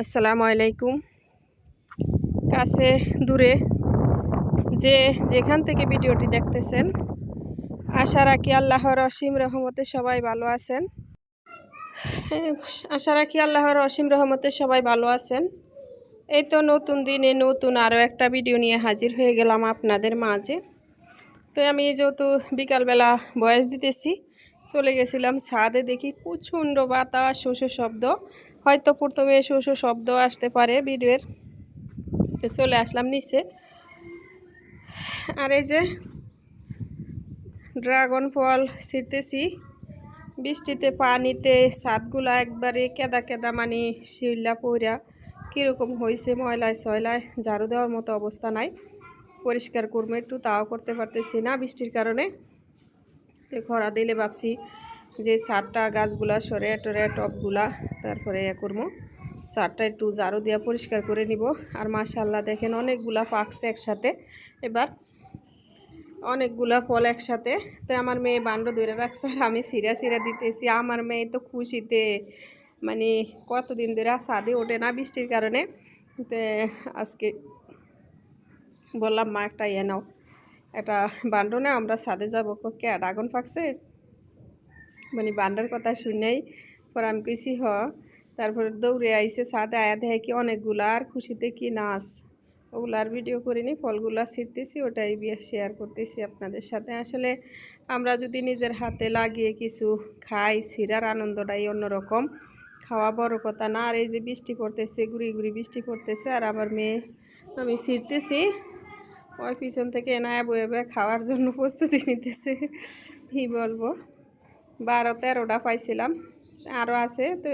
আসসালামু আলাইকুম। কাছে দূরে যে যেখান থেকে ভিডিওটি দেখতেছেন, আশা রাখি আল্লাহর অসীম রহমতে সবাই ভালো আছেন। আশা রাখি আল্লাহর অসীম রহমতে সবাই ভালো আছেন। এই তো নতুন দিনে নতুন আরও একটা ভিডিও নিয়ে হাজির হয়ে গেলাম আপনাদের মাঝে। তো আমি যেহেতু বিকালবেলা বয়স দিতেছি, চলে গেছিলাম ছাদে দেখি প্রচণ্ড বাতাস শোষ শব্দ। হয়তো প্রথমে শোষ শব্দ আসতে পারে ভিডিওর। চলে আসলাম নিচে। আর এই যে ড্রাগন ফল ছিঁড়তেছি। বৃষ্টিতে, পানিতে, ছাদগুলা একবারে কেদা কেদা মানে শিল্লা পইরা কীরকম হয়েছে ময়লায় সয়লায় ঝাড়ু দেওয়ার মতো অবস্থা নাই। পরিষ্কার করব একটু, তাও করতে পারতেছি না বৃষ্টির কারণে। খরা দিলে ভাবছি যে সারটা গাছগুলা সরে, টরে টপগুলা, তারপরে এ করব সারটা একটু ঝাড়ু দিয়া পরিষ্কার করে নিব। আর মাশাল্লাহ দেখেন অনেকগুলা পাকছে একসাথে। এবার অনেকগুলা ফল একসাথে। তো আমার মেয়ে বান্ড ধরে রাখছে আর আমি সিরা সিরা দিতেছি। আমার মেয়ে তো খুশিতে মানে কতদিন ধরে সাদে ওঠে না বৃষ্টির কারণে। তো আজকে বললাম, মা, একটা ইয়ে নাও। একটা বান্ড না আমরা ছাদে যাব। কে? আগুন পাকছে? মানে বান্ডার কথা শুনেই পর আমি হ। তারপরে দৌড়ে আইসে ছাদে আয়া দেখে কি অনেকগুলা, আর খুশিতে কি নাচ। ওগুলার ভিডিও করিনি, ফলগুলা ছিঁড়তেছি, ওটাই শেয়ার করতেছি আপনাদের সাথে। আসলে আমরা যদি নিজের হাতে লাগিয়ে কিছু খাই, ছিঁড়ার আনন্দটাই অন্যরকম। খাওয়া বড় কথা না, আর এই যে বৃষ্টি পড়তেছে, গুড়ি গুড়ি বৃষ্টি পড়তেছে, আর আমার মেয়ে, আমি ছিঁড়তেছি। ওই পিছন থেকে এনায়া বয়ে বয়ে খাওয়ার জন্য প্রস্তুতি নিতেছে, কি বলব? বারো তেরোটা পাইছিলাম। আরও আছে, তো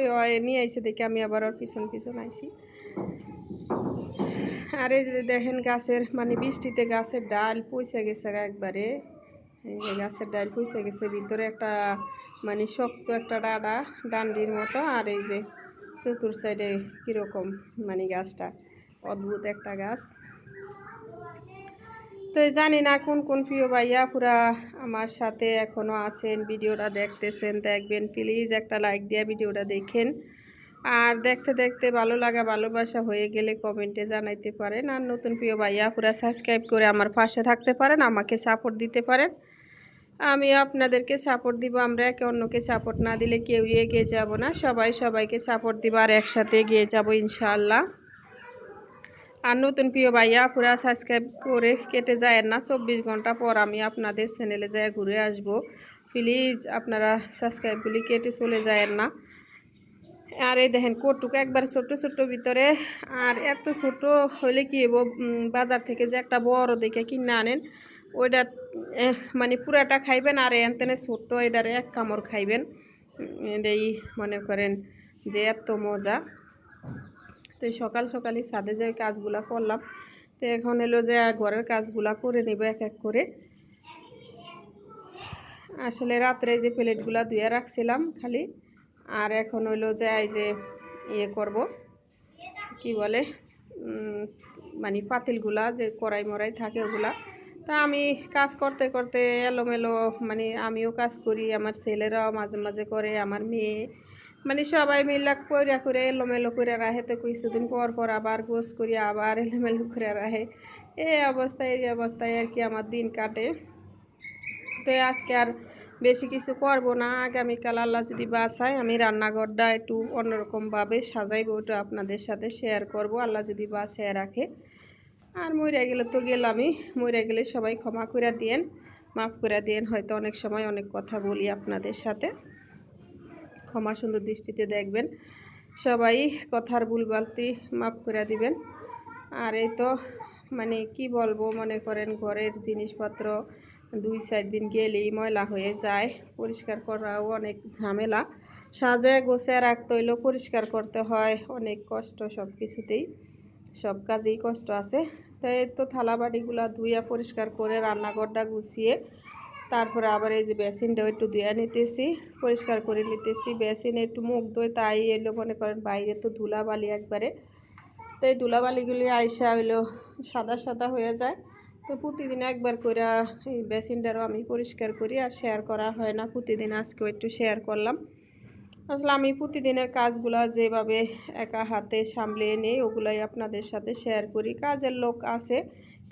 নিয়ে আইসে দেখে, আমি আবার ওর পিছন পিছন আইছি। আর এই যে দেখেন গাছের মানে বৃষ্টিতে গাছের ডাল পয়সা গেছে একবারে। এই যে গাছের ডাল পয়সা গেছে, ভিতরে একটা মানে শক্ত একটা ডাডা ডান্ডির মতো। আর এই যে চতুর সাইডে কীরকম মানে গাছটা, অদ্ভুত একটা গাছ। তো জানি না কোন কোন প্রিয় ভাইয়া, পুরা আমার সাথে এখনও আছেন, ভিডিওটা দেখতেছেন, দেখবেন প্লিজ একটা লাইক দিয়ে ভিডিওটা দেখেন। আর দেখতে দেখতে ভালো লাগা, ভালোবাসা হয়ে গেলে কমেন্টে জানাইতে পারেন। আর নতুন প্রিয় ভাইয়া, পুরা সাবস্ক্রাইব করে আমার পাশে থাকতে পারেন, আমাকে সাপোর্ট দিতে পারেন। আমি আপনাদেরকে সাপোর্ট দিব, আমরা একে অন্যকে সাপোর্ট না দিলে কেউ এগিয়ে যাব না। সবাই সবাইকে সাপোর্ট দিব, আর একসাথে এগিয়ে যাব ইনশাআল্লাহ। আর নতুন প্রিয় ভাইয়া, পুরা সাবস্ক্রাইব করে কেটে যায় না। চব্বিশ ঘণ্টা পর আমি আপনাদের চ্যানেলে যায় ঘুরে আসব। প্লিজ আপনারা সাবস্ক্রাইবগুলি কেটে চলে যায় না। আর এই দেখেন কোটুকু একবার ছোট্ট ছোট্ট ভিতরে। আর এত ছোট হলে কি হব বাজার থেকে যে একটা বড় দেখে কিনে আনেন ওইটা মানে পুরাটা খাইবেন আর এনতেনে ছোট্ট এটারে এক কামড় খাইবেন। এই মনে করেন যে এত মজা। তো সকাল সকালই ছাদে যাই কাজগুলা করলাম। তো এখন এলো যে ঘরের কাজগুলা করে নেব এক এক করে। আসলে রাত্রে যে প্লেটগুলা ধুয়ে রাখছিলাম খালি, আর এখন হইল যে এই যে ইয়ে করব, কি বলে মানে পাতিলগুলা যে কড়াই মরাই থাকে ওগুলা। তা আমি কাজ করতে করতে এলোমেলো মানে আমিও কাজ করি, আমার ছেলেরাও মাঝে মাঝে করে, আমার মেয়ে মানে সবাই মিলে কইরা করে এলোমেলো করে রাখে। তো কিছুদিন পর পর আবার গোস করি আবার এলোমেলো করে রাখে। এই অবস্থায় এই অবস্থায় আর কি আমার দিন কাটে। তো আজকে আর বেশি কিছু করব না। আগামীকাল আল্লাহ যদি বাঁচায়, আমি রান্নাঘরটা একটু অন্যরকমভাবে সাজাইব ওটা আপনাদের সাথে শেয়ার করব। আল্লাহ যদি বাঁচায় রাখে। আর মইরা গেলে তো গেলামই। মইরা গেলে সবাই ক্ষমা করে দিয়েন, মাফ করে দিয়েন। হয়তো অনেক সময় অনেক কথা বলি আপনাদের সাথে। ক্ষমা সুন্দর দৃষ্টিতে দেখবেন। সবাই কথার ভুলবালতি মাফ করে দিবেন। আর এই তো মানে কি বলব মনে করেন ঘরের জিনিসপত্র দুই চার দিন গেলেই ময়লা হয়ে যায়, পরিষ্কার করাও অনেক ঝামেলা। সাজায় গোছায় রাখতে হইলেও পরিষ্কার করতে হয়, অনেক কষ্ট সব কিছুতেই। সব কাজেই কষ্ট আছে। তাই তো থালা বাড়িগুলো ধুইয়া পরিষ্কার করে রান্নাঘরটা গুছিয়ে তারপরে আবার এই যে বেসিনটাও একটু ধুয়ে নিতেছি, পরিষ্কার করে নিতেছি। বেসিনে একটু মুখ ধুয়ে তাই এলো মনে করেন বাইরে তো ধুলাবালি একবারে। তো এই ধুলাবালিগুলি আইসা হইল সাদা সাদা হয়ে যায়। তো প্রতিদিন একবার করে এই বেসিনটারও আমি পরিষ্কার করি আর শেয়ার করা হয় না। প্রতিদিন আজকেও একটু শেয়ার করলাম। আসলে আমি প্রতিদিনের কাজগুলা যেভাবে একা হাতে সামলিয়ে নিই, ওগুলাই আপনাদের সাথে শেয়ার করি। কাজের লোক আছে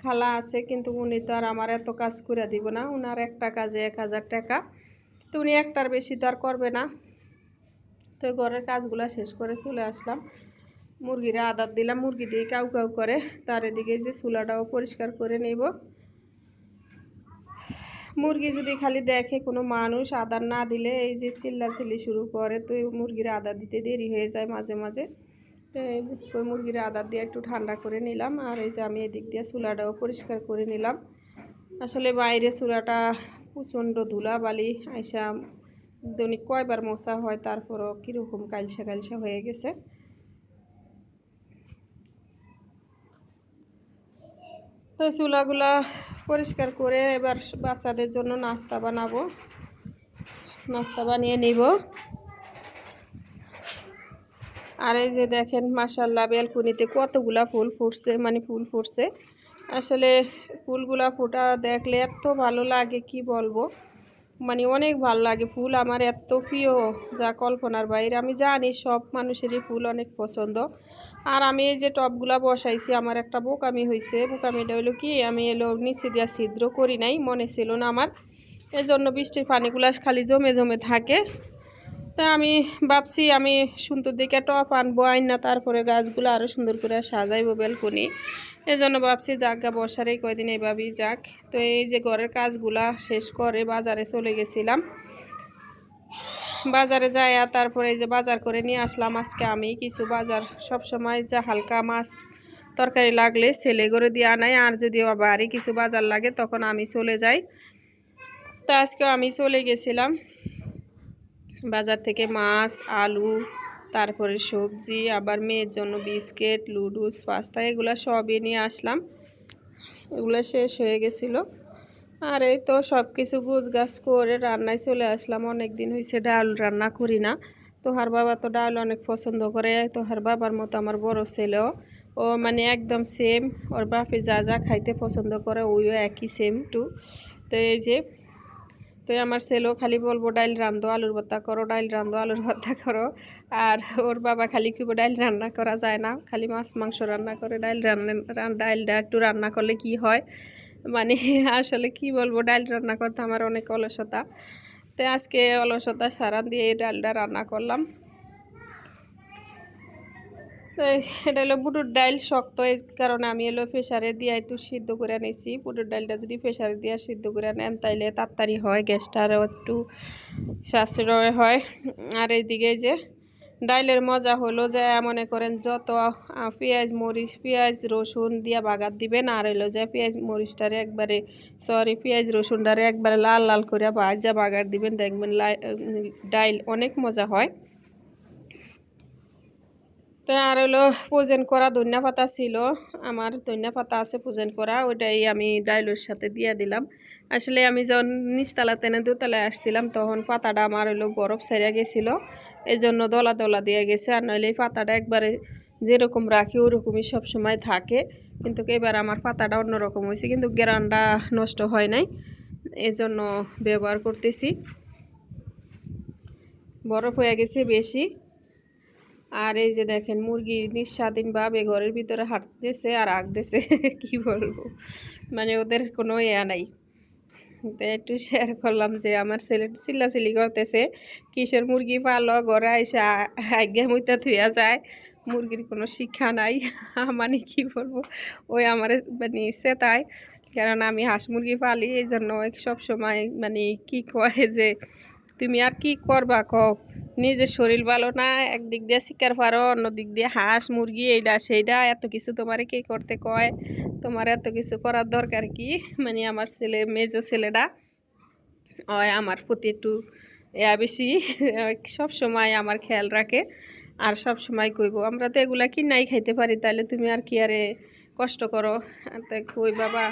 খালা আছে, কিন্তু উনি তো আর আমার এত কাজ করে দিব না। ওনার একটা কাজে এক হাজার টাকা। তো উনি একটার বেশি তো আর করবে না। তো ঘরের কাজগুলো শেষ করে চলে আসলাম। মুরগিরা আদার দিলাম। মুরগি দিয়ে কাউ কাউ করে তার এদিকে যে চুলাটাও পরিষ্কার করে নেব। মুরগি যদি খালি দেখে কোনো মানুষ আদার না দিলে এই যে চিল্লা চিল্লি শুরু করে, তো মুরগির আদার দিতে দেরি হয়ে যায় মাঝে মাঝে। তো ওই মুরগির আদার দিয়ে একটু ঠান্ডা করে নিলাম, আর এই যে আমি এদিক দিয়ে চুলাটাও পরিষ্কার করে নিলাম। আসলে বাইরে চুলাটা প্রচণ্ড ধুলা বালি আইসা দৈনিক কয়বার মশা হয়, তারপরও কীরকম কালসা কালসা হয়ে গেছে। তো চুলাগুলা পরিষ্কার করে এবার বাচ্চাদের জন্য নাস্তা বানাবো। নাস্তা বানিয়ে নিব। আর এই যে দেখেন মাসাল্লাহ বেলকুনিতে কতগুলা ফুল ফুটছে মানে ফুল ফুটছে। আসলে ফুলগুলা ফোটা দেখলে এত ভালো লাগে, কি বলব? মানে অনেক ভালো লাগে, ফুল আমার এত প্রিয়, যা কল্পনার বাইরে। আমি জানি সব মানুষেরই ফুল অনেক পছন্দ। আর আমি এই যে টবগুলা বসাইছি, আমার একটা বোকামি হয়েছে বোকামিটা হলো কি, আমি এলো নিচে দিয়া ছিদ্র করি নাই, মনে ছিল না আমার। এজন্য বৃষ্টির পানিগুলা খালি জমে জমে থাকে। তা আমি ভাবছি আমি সুন্দর দিকে টপ আনব, আইন না তারপরে গাছগুলো আরও সুন্দর করে সাজাইবো বেলকনি। এই জন্য ভাবছি জাগা বসার এই কয়দিন এইভাবেই যাক। তো এই যে ঘরের কাজগুলা শেষ করে বাজারে চলে গেছিলাম। বাজারে যায় তারপরে এই যে বাজার করে নিয়ে আসলাম। আজকে আমি কিছু বাজার সব সময় যা হালকা মাছ তরকারি লাগলে ছেলে করে দিয়ে আনাই। আর যদি বাড়ি কিছু বাজার লাগে তখন আমি চলে যাই। তো আজকেও আমি চলে গেছিলাম। বাজার থেকে মাছ, আলু, তারপরে সবজি, আবার মেয়ের জন্য বিস্কিট লুডুস পাস্তা, এগুলো সবই নিয়ে আসলাম। এগুলো শেষ হয়ে গেছিল। আর এই তো সব কিছু গুছ গাছ করে রান্নায় চলে আসলাম। অনেক দিন হয়েছে ডাল রান্না করি না। তোহার বাবা তো ডাল অনেক পছন্দ করে। তোহার বাবার মতো আমার বড় ছেলেও। ও মানে একদম সেম ওর বাপে যা যা খাইতে পছন্দ করে, ওইও একই সেম টু তো এই যে তো আমার ছেলেও খালি বলব, ডাইল রান্ধো, আলুর ভর্তা করো, ডাইল রান্ধো, আলুর ভত্তা করো। আর ওর বাবা খালি কি ডাইল রান্না করা যায় না। খালি মাছ, মাংস রান্না করে ডাইল রান্না ডাইলটা একটু রান্না করলে কি হয়? মানে আসলে কি বলব, ডাইল রান্না করতে আমার অনেক অলসতা। তো আজকে অলসতা সারান দিয়ে এই ডালটা রান্না করলাম। তো এটা হলো বুটুর ডাইল শক্ত, এই কারণে আমি এলো প্রেশারে দিয়ে একটু সিদ্ধ করে নিয়েছি বুটুর ডাইলটা যদি প্রেশারে দিয়ে সিদ্ধ করে নেন তাইলে তাড়াতাড়ি হয়, গ্যাসটা আরও একটু সাশ্রয় হয়। আর এইদিকে যে ডাইলের মজা হলো যে মনে করেন যত পেঁয়াজ, মরিচ, পেঁয়াজ, রসুন দিয়া বাগার দিবেন, আর এলো যে পেঁয়াজ, মরিচটারে একবারে সরি পেঁয়াজ, রসুনটারে একবারে লাল লাল করে ভাজা বাগার দিবেন, দেখবেন ডাইল অনেক মজা হয়। তো আর হলো পোজেন করা ধনিয়া পাতা ছিল। আমার ধনিয়া পাতা আছে পূজন করা, ওইটাই আমি ডাইলের সাথে দিয়ে দিলাম। আসলে আমি যখন নিচতলা তেনে দোতলায় আসছিলাম, তখন পাতাটা আমার হলো বরফ সেরিয়া গেছিল। এই জন্য দলা দলা দিয়ে গেছে, আর নইলে পাতাটা একবারে যেরকম রাখি, ওরকমই সবসময় থাকে। কিন্তু এবার আমার পাতাটা অন্যরকম হয়েছে, কিন্তু গ্রানটা নষ্ট হয় নাই। এই জন্য ব্যবহার করতেছি। বরফ হয়ে গেছে বেশি। আর এই যে দেখেন, মুরগি নিঃস্বাধীনভাবে ঘরের ভিতরে হাঁটতেছে আর আঁকতেছে, কি বলব? মানে ওদের কোনো ইয়া নাই। তো একটু শেয়ার করলাম যে আমার ছেলে চিল্লাচিল্লি করতেছে, কিসের মুরগি পালো? ঘরে এসে আজ্ঞা মুইতা থুয়া যায়, মুরগির কোনো শিক্ষা নাই। মানে কি বলব? ওই আমার মানে তাই কারণ আমি হাঁস মুরগি পালি এই জন্য সব সময় মানে কি কয় যে তুমি আর কি করবা কও? নিজের শরীর ভালো না, একদিক দিয়ে শিকার পারো অন্য দিক দিয়ে হাঁস, মুরগি এইটা সেইটা এত কিছু তোমারে কে করতে কয়? তোমার এত কিছু করার দরকার কি? মানে আমার ছেলে, মেজো ছেলেটা হয় আমার প্রতি একটু এয়া বেশি, সব সময় আমার খেয়াল রাখে। আর সব সময় কইব, আমরা তো এগুলা কি নাই খাইতে পারি তাহলে তুমি আর কি আরে কষ্ট করো? তাই কই, বাবা,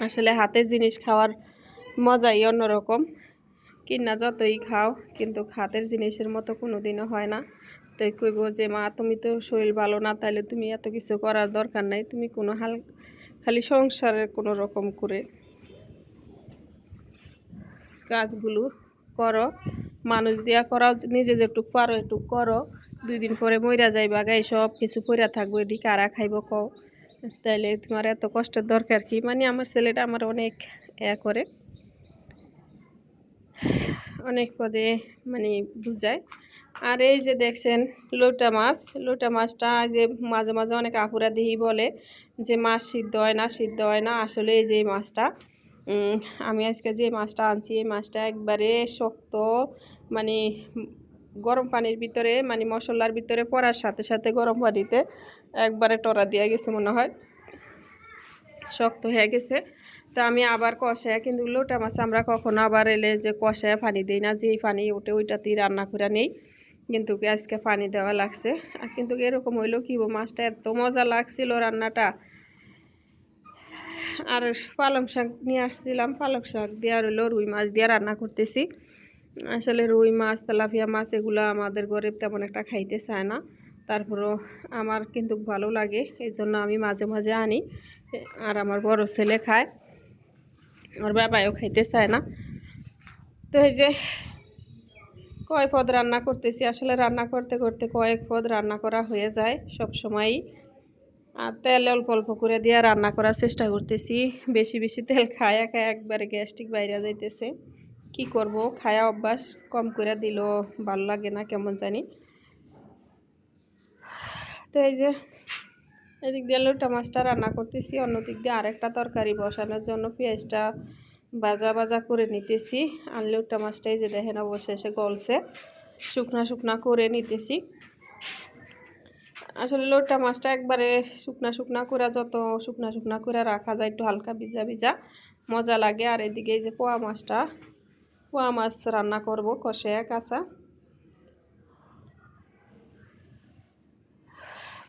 আসলে হাতের জিনিস খাওয়ার মজাই অন্যরকম। কিনা যতই খাও, কিন্তু খাতের জিনিসের মতো কোনো দিনও হয় না। তাই কইব যে, মা, তুমি তো শরীর ভালো না তাহলে তুমি এত কিছু করার দরকার নাই। তুমি কোনো হাল, খালি সংসারের কোনো রকম করে কাজগুলো করো। মানুষ দিয়া করাও, নিজে যেটুক পারো একটু করো। দুই দিন পরে মইরা যাইবা গাই সব কিছু পইরা থাকব, এটি কারা খাইব কও? তাইলে তোমার এত কষ্টের দরকার কি? মানে আমার ছেলেটা আমার অনেক এ করে। অনেক পদে মানে বুঝায়। আর এই যে দেখছেন লোটা মাছ, লোটা মাছটা যে মাঝে মাঝে অনেক আপুরা দিহি বলে যে মাছ সিদ্ধ হয় না, সিদ্ধ হয় না। আসলে এই যে মাছটা আমি আজকে যে মাছটা আনছি, এই মাছটা একবারে শক্ত মানে গরম পানির ভিতরে মানে মশলার ভিতরে পড়ার সাথে সাথে গরম পানিতে একবারে টরা দিয়ে গেছে মনে হয়। শক্ত হয়ে গেছে। তো আমি আবার কষায় কিন্তু লোটা মাছ আমরা কখনো আবার এলে যে কষায় পানি দিই না, যেই পানি ওঠে ওইটাতেই রান্না করে নেই। কিন্তু আজকে পানি দেওয়া লাগছে। আর কিন্তু এরকম হইল কি মাছটা এত মজা লাগছিল রান্নাটা। আর পালং শাক নিয়ে আসছিলাম, পালং শাক দিয়ে আর রুই মাছ দিয়ে রান্না করতেছি। আসলে রুই মাছ, তেলাপিয়া মাছ এগুলো আমাদের ঘরে তেমন একটা খাইতে চায় না। তারপরও আমার কিন্তু ভালো লাগে এই জন্য আমি মাঝে মাঝে আনি। আর আমার বড় ছেলে খায়। ওর বাবাও খাইতে চায় না। তো এই যে কয় পদ রান্না করতেছি, আসলে রান্না করতে করতে কয়েক পদ রান্না করা হয়ে যায় সব সময়ই আর তেল অল্প অল্প করে দিয়ে রান্না করার চেষ্টা করতেছি। বেশি বেশি তেল খায়া খায় একবারে গ্যাস্ট্রিক বাইরে যাইতেছে। কি করব? খায়া অভ্যাস কম করে দিলেও ভালো লাগে না, কেমন জানি। তো এই যে এদিক দিয়ে লোটা মাছটা রান্না করতেছি অন্য দিক দিয়ে আরেকটা তরকারি বসানোর জন্য পেঁয়াজটা ভাজা ভাজা করে নিতেছি। আর লোটা মাছটা এই যে দেখেন অবশেষে গলছে, শুকনা শুকনা করে নিতেছি। আসলে লোটা মাছটা একবারে শুকনা শুকনা করে, যত শুকনা শুকনা করে রাখা যায় একটু হালকা ভিজা ভিজা মজা লাগে। আর এদিকে এই যে পোয়া মাছটা, পোয়া মাছ রান্না করব কষে কাঁচা।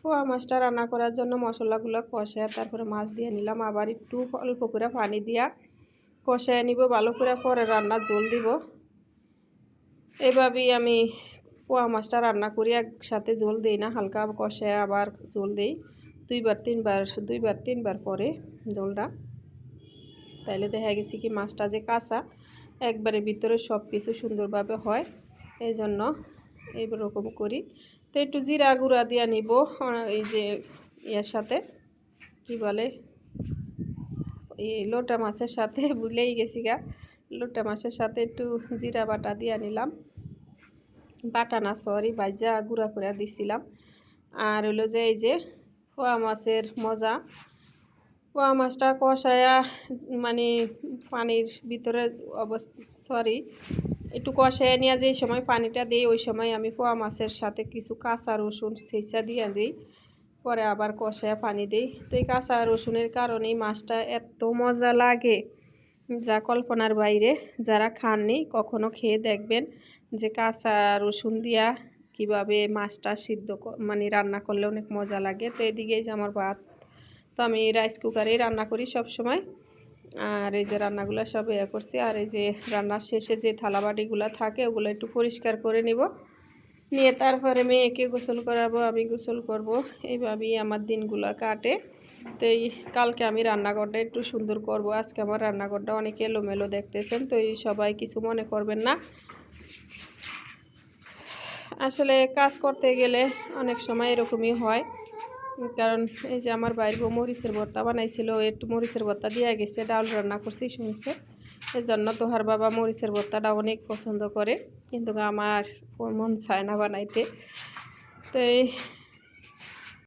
পোয়া মাছটা রান্না করার জন্য মশলাগুলো কষে তারপরে মাছ দিয়ে নিলাম। আবার একটু অল্প করে পানি দিয়া কষায় নিব। ভালো করে পরে রান্না জল দিব। এভাবেই আমি পোয়া মাছটা রান্না করি। একসাথে জল দিই না, হালকা কষায় আবার জল দিই। দুইবার, তিনবার দুইবার, তিনবার পরে জলটা। তাইলে দেখা গেছে কি মাছটা যে কাঁচা, একবারে ভিতরে সব কিছু সুন্দরভাবে হয়। এই জন্য এইরকম করি। তো একটু জিরা গুঁড়া দিয়ে নিব এই যে ইয়ার সাথে, কি বলে, এই লোটা মাছের সাথে, ভুলেই গেছি গা। লোটা মাছের সাথে একটু জিরা বাটা দিয়ে নিলাম। বাটা না সরি ভাজা গুঁড়া করে দিছিলাম। আর হলো যে এই যে পোয়া মাছের মজা। পোয়া মাছটা কষায়া মানে পানির ভিতরে অবস্থা সরি একটু কষায় নিয়ে যে সময় পানিটা দিই, ওই সময় আমি পোয়া মাছের সাথে কিছু কাঁচা রসুন সেচা দিয়ে দিই, পরে আবার কষায় পানি দিই। তো এই কাঁচা রসুনের কারণেই মাছটা এত মজা লাগে। যা কল্পনার বাইরে, যারা খাননি, কখনো খেয়ে দেখবেন যে কাঁচা রসুন দিয়া কীভাবে মাছটা সিদ্ধ মানে রান্না করলে অনেক মজা লাগে। তো এদিকেই যে আমার ভাত, তো আমি রাইস কুকারেই রান্না করি সব সময় আর এই যে রান্নাগুলো সব ইয়ে করছি। আর এই যে রান্নার শেষে যে থালাবাটিগুলো থাকে, ওগুলো একটু পরিষ্কার করে নিব। নিয়ে তারপরে মেয়েকে গোসল করাবো, আমি গোসল করব। এইভাবেই আমার দিনগুলো কাটে। তো এই কালকে আমি রান্নাঘরটা একটু সুন্দর করব। আজকে আমার রান্নাঘরটা অনেক এলোমেলো দেখতেছেন, তো এই সবাই কিছু মনে করবেন না। আসলে কাজ করতে গেলে অনেক সময় এরকমই হয়। কারণ এই যে আমার বাইর বউ মরিচের ভর্তা বানাইছিল একটু মরিচের ভর্তা দিয়ে গেছে ডাউল রান্না করছি শুনছে। এই জন্য তোহার বাবা মরিচের ভর্তাটা অনেক পছন্দ করে, কিন্তু আমার মন চায় না বানাইতে। তো এই